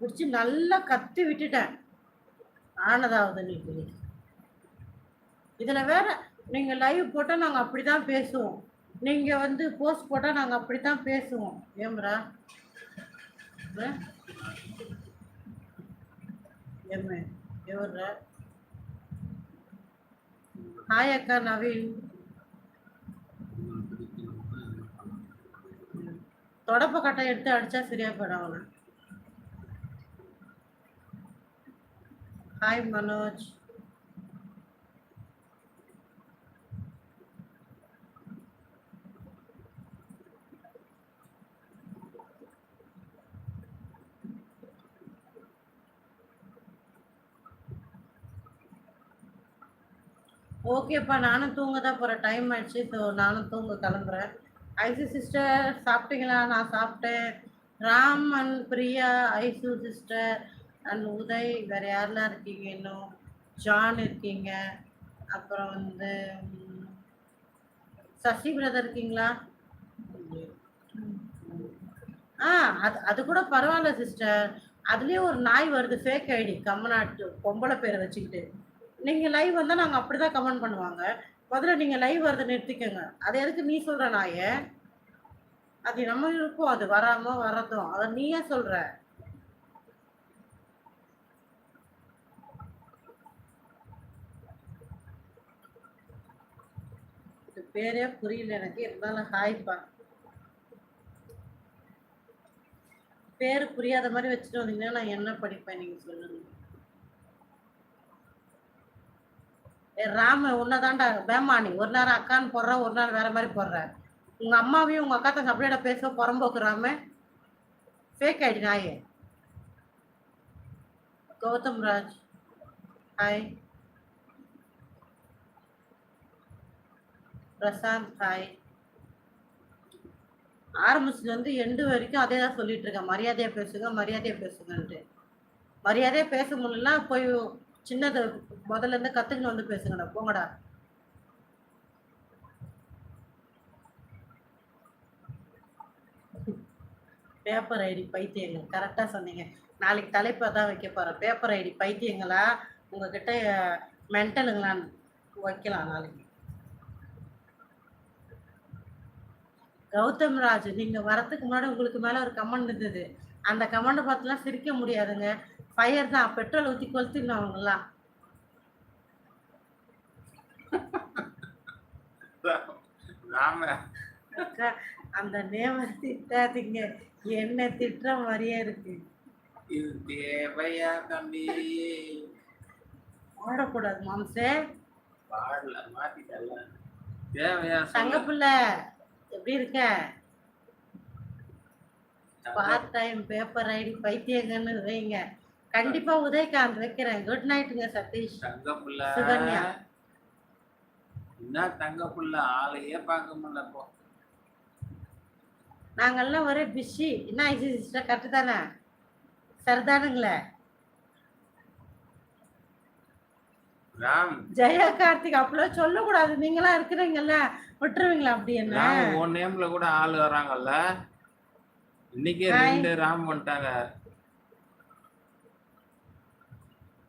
பிடிச்சி நல்லா கத்தி விட்டுட்டேன். ஆனதாவது ஆனதாவதுங்களுக்கு இதில் வேற நீங்கள் லைவ் போட்டால் நாங்கள் அப்படி தான் பேசுவோம். நீங்கள் வந்து போஸ்ட் போட்டால் நாங்கள் அப்படி தான் பேசுவோம் ஏம்ரா எம்ஏ எவர்ரா ஹாய் அக்கா நவீன். தொடப்ப கட்டை எடுத்து அடித்தா சரியாக போயிடும் அவனை. ஹாய் மனோஜ் ஓகேப்பா நானும் தூங்க தான் போகிறேன் டைம் ஆயிடுச்சு ஸோ நானும் தூங்க கிளம்புறேன். ஐசு சிஸ்டர் சாப்பிட்டீங்களா? நான் சாப்பிட்டேன். ராம் பிரியா ஐசு சிஸ்டர். அண்ட் உதய் வேறு யாரெல்லாம் இருக்கீங்க? இன்னும் ஜான் இருக்கீங்க. அப்புறம் வந்து சசி பிரதர் இருக்கீங்களா? ஆ அது அது கூட பரவாயில்ல சிஸ்டர் அதுலேயே ஒரு நாய் வருது ஃபேக் ஐடி கம்மநாட்டு பொம்பளை பேரை வச்சுக்கிட்டு. நீங்கள் லைவ் வந்தால் நாங்கள் அப்படி தான் கமெண்ட் பண்ணுவாங்க. முதல்ல நீங்கள் லைவ் வரதை நிறுத்திக்கோங்க. அது எதுக்கு நீ சொல்கிற நாயே? அது நம்ம இருக்கும் அது வராம வரதும் அதை நீயே சொல்கிற இது பேரே புரியல எனக்கு. இருந்தாலும் ஹாய்ப்பா பேர் புரியாத மாதிரி வச்சுட்டு வந்தீங்கன்னா நான் என்ன படிப்பேன் நீங்கள் சொல்லுங்க. ராம உன்னதான்டா. உன்னதாண்டா நீ ஒரு நேரம் அக்கான்னு போடுற ஒரு நாள் வேற மாதிரி போடுற. உங்க அம்மாவையும் உங்க அக்கா தான் அப்படியே பேச புறம்போக்கு ராம. ஃபேக் ஆயிடு நாயே கௌதம் ராஜ். ஹாய் பிரசாந்த் ஹாய் ஆரம்பிச்சது வந்து எண்டு வரைக்கும் அதே தான் சொல்லிட்டு இருக்கேன். மரியாதையா பேசுங்க மரியாதையா பேசுங்கன்ட்டு. மரியாதையா பேச முடியலன்னா போய் சின்னதை முதல்ல இருந்து கத்துக்கிட்டு வந்து பேசுங்கடா போங்கடா. பேப்பர் ஐடி பைத்தியங்கள் கரெக்டாக சொன்னீங்க. நாளைக்கு தலைப்பை தான் வைக்க போகிறேன் பேப்பர் ஐடி பைத்தியங்களா? உங்ககிட்ட மென்டலுங்களான்னு வைக்கலாம் நாளைக்கு. கௌதம் ராஜ் நீங்கள் வரத்துக்கு முன்னாடி உங்களுக்கு மேலே ஒரு கமெண்ட் இருந்தது. அந்த கமெண்டை பார்த்துலாம் சிரிக்க முடியாதுங்க. ஃபயர் தான். பெட்ரோல் ஊற்றி கொளுத்திடணும் அவங்களாம் அந்த நேம திட்டாதீங்க. என்ன திட்டுற மாதிரியே இருக்கு. இது தேவையா தம்பி? ஓடக்கூடாது மாம்சே. பாடல மாத்திட்டல தேவையா சொல்லு. தங்கப்புள்ள. எப்படி இருக்க? பார்ட் டைம் பேப்பர் ஐடி பைத்தியங்கன்னு வைங்க. கண்டிப்பா உதயகாந்த் வைக்கிறேன். குட் நைட்டுங்க சதீஷ். தங்க புள்ள சுகன்யா. என்ன தங்க புள்ள ஆளையே பார்க்க முடியல இப்போ நாங்கெல்லாம் ஒரே பிஸி என்ன ஐசி சிஸ்டர் கரெக்டு தானே சரிதானுங்களே ராம் ஜெயா கார்த்திக் அப்படிலாம் சொல்லக்கூடாது. நீங்களாம் இருக்கிறீங்கல்ல விட்டுருவீங்களா அப்படி என்ன? உன் நேம்ல கூட ஆள் வராங்கல்ல. இன்னைக்கே. ரெண்டு ராம் வந்துட்டாங்க.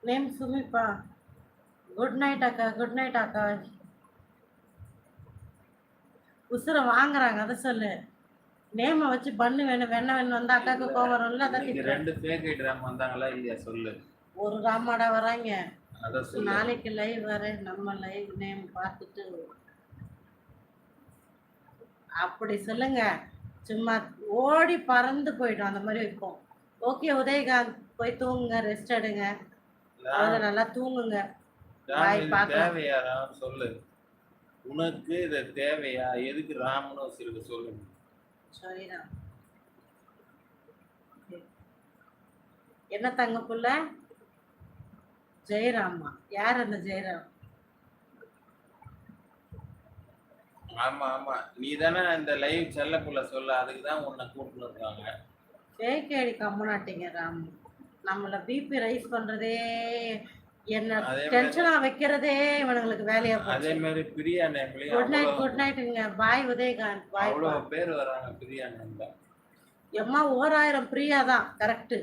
நேம் சுமிப்பா. குட் நைட் அக்கா குட் நைட் அக்கா. உசுரை வாங்குறாங்க அதை சொல்லு. நேமை வச்சு பண்ணு வேணும் வெண்ணெய் வேணும் வந்தா அக்காவுக்கு கோவம் வரும்ல அதை இன்னைக்கு திட்டுறேன். ரெண்டு பேக் ஐடி ராம் வந்தாங்களா இல்லையா சொல்லு. ஒரு ராமாடா வராங்க. நாளைக்கு லைவ் வரேன் நம்ம லைவ் நேம் பார்த்துட்டு அப்படி சொல்லுங்க. சும்மா ஓடி பறந்து போயிடும் அந்த மாதிரி வைப்போம் ஓகே உதயகாந்த் போய் தூங்குங்க ரெஸ்ட் எடுங்க. ராம், அவ்வளவு நல்லா தூங்குங்க. தேவையா? சொல்லு. உனக்கு இது தேவையா? எதுக்கு ராம்னு வச்சிருக்க சொல்லு சரிதான் என்ன தங்க புள்ள? ஜெயராமா. யார் அந்த ஜெயராம்? ஆமா ஆமா. நீ தானே இந்த லைவ் செல்ல புள்ள சொல்ல அதுக்கு தான் உன்னை கூப்பிட்டு இருக்காங்க கேடி கம்மனாட்டிங்க ராம். நம்மள பிபி ரைஸ் பண்றதே என்ன டென்ஷனா வைக்கிறதே இவனுங்களுக்கு வேலையா அதே மாதிரி பிரியா நேம்லயும் குட் நைட் குட் நைட்டுங்க பாய் உதயகாந்த். பாய் அவ்வளோ பேர் வராங்க பிரியா நேம்ல. எம்மா ஓராயிரம் பிரியா தான். கரெக்ட்